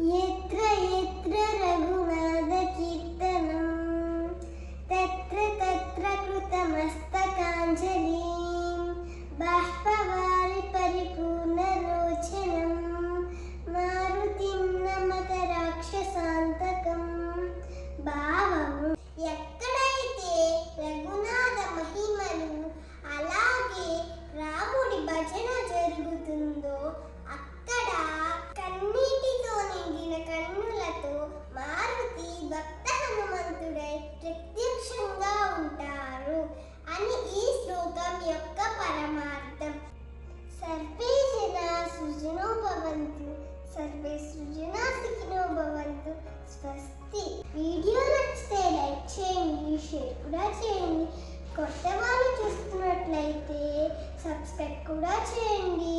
यत्र यत्र రఘునాథ కీర్తనం. तत्र తత్ర కృతమస్తకాంజలి. బాష్పవారి పరిపూర్ణలోచనం మారుతిం నమత రాక్షసాంతకం. భావము ఎక్కడైతే రఘునాథ మహిమలు అలాగే రాముడి భజన జరుగుతుందో ప్రత్యక్షంగా ఉంటారు అని ఈ శ్లోకం యొక్క పరమార్థం. సర్వే జనా సృజనో భవంతు సర్వే సృజనా సుఖినో భవంతు స్వస్తి. వీడియో నచ్చితే లైక్ చేయండి షేర్ కూడా చేయండి. కొత్త వాళ్ళు చూస్తున్నట్లయితే సబ్స్క్రైబ్ కూడా చేయండి.